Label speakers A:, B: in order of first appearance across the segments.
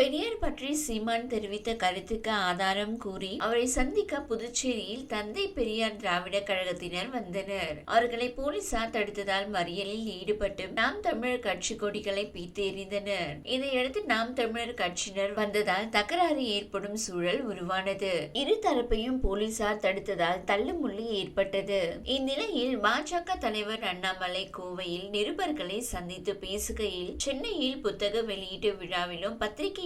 A: பெரியார் பற்றி சீமான் தெரிவித்த கருத்துக்கு ஆதாரம் கூறி அவரை சந்திக்க புதுச்சேரியில் தந்தை பெரியார் திராவிட கழகத்தினர் வந்தனர். அவர்களை போலீசார் தடுத்ததால் மறியலில் ஈடுபட்டு நாம் தமிழர் கட்சி கொடிகளை பீத்து எறிந்தனர். இதையடுத்து நாம் தமிழர் கட்சியினர் வந்ததால் தகராறு ஏற்படும் சூழல் உருவானது. இரு தரப்பையும் போலீசார் தடுத்ததால் தள்ளுமுள்ளி ஏற்பட்டது. இந்நிலையில் பாஜக தலைவர் அண்ணாமலை கோவையில் நிருபர்களை சந்தித்து பேசுகையில் சென்னையில் புத்தக வெளியீட்டு விழாவிலும்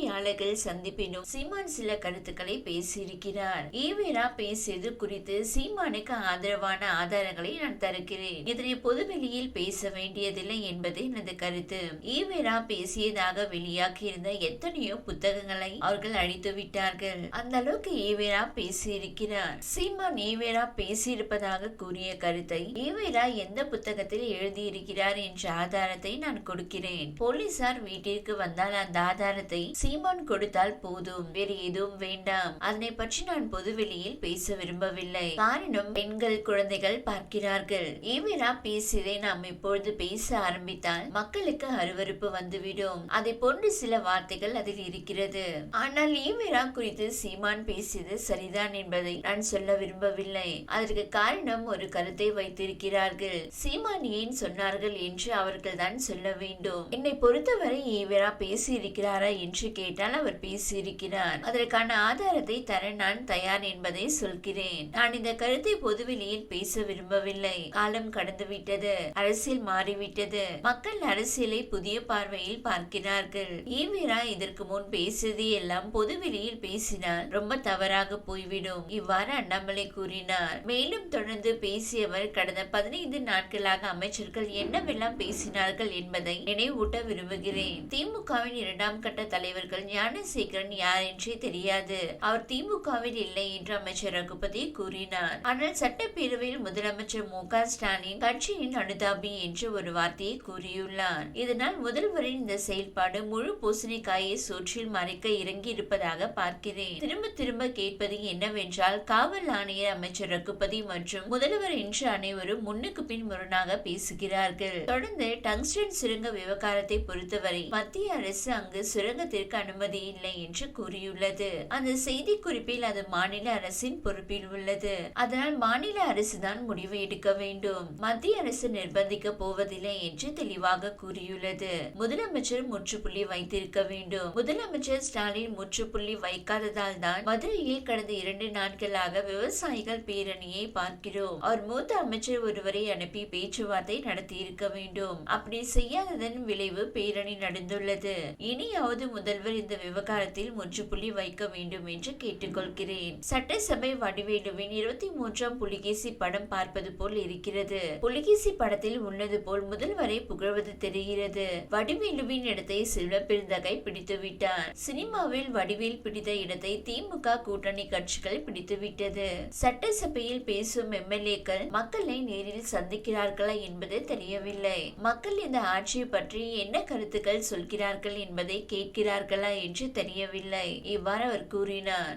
A: செய்தியாளர்கள் சந்திப்பிலும் சீமான் சில கருத்துக்களை பேசியிருக்கிறார். ஈவேரா பேசியது குறித்து சீமானுக்கு ஆதரவான ஆதாரங்களை நான் தருகிறேன். இதனை பொதுவெளியில் பேச வேண்டியதில்லை என்பது எனது கருத்து. ஈவேரா பேசியதாக வெளியாகியிருந்த எத்தனையோ புத்தகங்களை அவர்கள் அழித்து விட்டார்கள். அந்த அளவுக்கு ஈவேரா பேசியிருக்கிறார். சீமான் ஈவேரா பேசியிருப்பதாக கூறிய கருத்தை ஈவேரா எந்த புத்தகத்தில் எழுதியிருக்கிறார் என்ற ஆதாரத்தை நான் கொடுக்கிறேன். போலீசார் வீட்டிற்கு வந்தால் அந்த ஆதாரத்தை சீமான் கொடுத்தால் போதும். வேறு எதுவும் வேண்டாம். அதனை பற்றி நான் பொதுவெளியில் பேச விரும்பவில்லை. காரணம் பெண்கள் குழந்தைகள் பார்க்கிறார்கள். ஈவிரா பேசியதை நாம் இப்பொழுது பேச ஆரம்பித்தால் மக்களுக்கு அருவருப்பு வந்துவிடும். அதை போன்று சில வார்த்தைகள் அதில் இருக்கிறது. ஆனால் ஈவிரா குறித்து சீமான் பேசியது சரிதான் என்பதை நான் சொல்ல விரும்பவில்லை. அதற்கு காரணம் ஒரு கருத்தை வைத்திருக்கிறார்கள். சீமான் ஏன் சொன்னார்கள் என்று அவர்கள் தான் சொல்ல வேண்டும். என்னை பொறுத்தவரை ஈவிரா பேசி இருக்கிறாரா என்று கேட்டால் அவர் பேசியிருக்கிறார். அதற்கான ஆதாரத்தை தர நான் தயார் என்பதை சொல்கிறேன். நான் இந்த கருத்தை பொதுவெளியில் பேச விரும்பவில்லை. காலம் கடந்து விட்டது அரசியல் மாறிவிட்டது. மக்கள் அரசியலை புதிய பார்வையில் பார்க்கிறார்கள். ஈவேரா இதற்கு முன் பேசியது எல்லாம் பொதுவெளியில் பேசினால் ரொம்ப தவறாக போய்விடும். இவ்வாறு அண்ணாமலை கூறினார். மேலும் தொடர்ந்து பேசியவர் கடந்த பதினைந்து நாட்களாக அமைச்சர்கள் என்னவெல்லாம் பேசினார்கள் என்பதை நினைவூட்ட விரும்புகிறேன். திமுகவின் இரண்டாம் கட்ட தலைவர் அவர்கள் ஞானசேகரன் யார் என்றே தெரியாது. அவர் திமுகவில் இல்லை என்று அமைச்சர் ரகுபதி கூறினார். ஆனால் சட்டப்பேரவையில் முதலமைச்சர் மு க ஸ்டாலின் கட்சியின் அனுதாபி என்று ஒரு வார்த்தையை கூறியுள்ளார். இதனால் முதல்வரின் இந்த செயல்பாடு முழு பூசணிக்காயை சோற்றில் மறைக்க இறங்கி இருப்பதாக பார்க்கிறேன். திரும்ப திரும்ப கேட்பது என்னவென்றால் காவல் ஆணையர் அமைச்சர் ரகுபதி மற்றும் முதல்வர் என்று அனைவரும் முன்னுக்கு பின் முரணாக பேசுகிறார்கள். தொடர்ந்து டங்ஸ்டன் சுரங்க விவகாரத்தை பொறுத்தவரை மத்திய அரசு அங்கு சுரங்கத்திற்கு அனுமதி இல்லை என்று கூறியுள்ளது. அந்த செய்தி குறிப்பில் அது மாநில அரசின் பொறுப்பில் உள்ளது. அதனால் மாநில அரசு தான் முடிவு எடுக்க வேண்டும். மத்திய அரசு நிர்பந்திக்க போவதில்லை என்று தெளிவாக கூறியுள்ளது. முதலமைச்சர் முற்றுப்புள்ளி வைத்திருக்க வேண்டும். முதலமைச்சர் ஸ்டாலின் முற்றுப்புள்ளி வைக்காததால் தான் மதுரையில் கடந்த இரண்டு நாட்களாக விவசாயிகள் பேரணியை பார்க்கிறோம். அவர் மூத்த அமைச்சர் ஒருவரை அனுப்பி பேச்சுவார்த்தை நடத்தி இருக்க வேண்டும். அப்படி செய்யாததன் விளைவு பேரணி நடந்துள்ளது. இனியாவது முதல்வர் இந்த விவகாரத்தில் முற்றுப்புள்ளி வைக்க வேண்டும் என்று கேட்டுக்கொள்கிறேன். சட்டசபை வடிவேலுவின் இருபத்தி மூன்றாம் புலிகேசி படம் பார்ப்பது போல் இருக்கிறது. புலிகேசி படத்தில் உள்ளது போல் முதல்வரை புகழ்வது தெரிகிறது. வடிவேலுவின் இடத்தை சிவபெருந்தகை பிடித்துவிட்டார். சினிமாவில் வடிவேல் பிடித்த இடத்தை திமுக கூட்டணி கட்சிகள் பிடித்துவிட்டது. சட்டசபையில் பேசும் எம்எல்ஏக்கள் மக்களை நேரில் சந்திக்கிறார்களா என்பது தெரியவில்லை. மக்கள் இந்த ஆட்சியை பற்றி என்ன கருத்துக்கள் சொல்கிறார்கள் என்பதை கேட்கிறார்கள். என்று தெரியவில்லை. இவ்வாறு அவர் கூறினார்.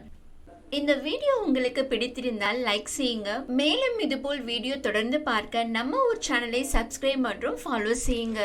A: இந்த வீடியோ உங்களுக்கு பிடித்திருந்தால் லைக் செய்யுங்க. மேலும் இதுபோல் வீடியோ தொடர்ந்து பார்க்க நம்ம ஒரு சேனலை சப்ஸ்கிரைப் மற்றும் ஃபாலோ செய்யுங்க.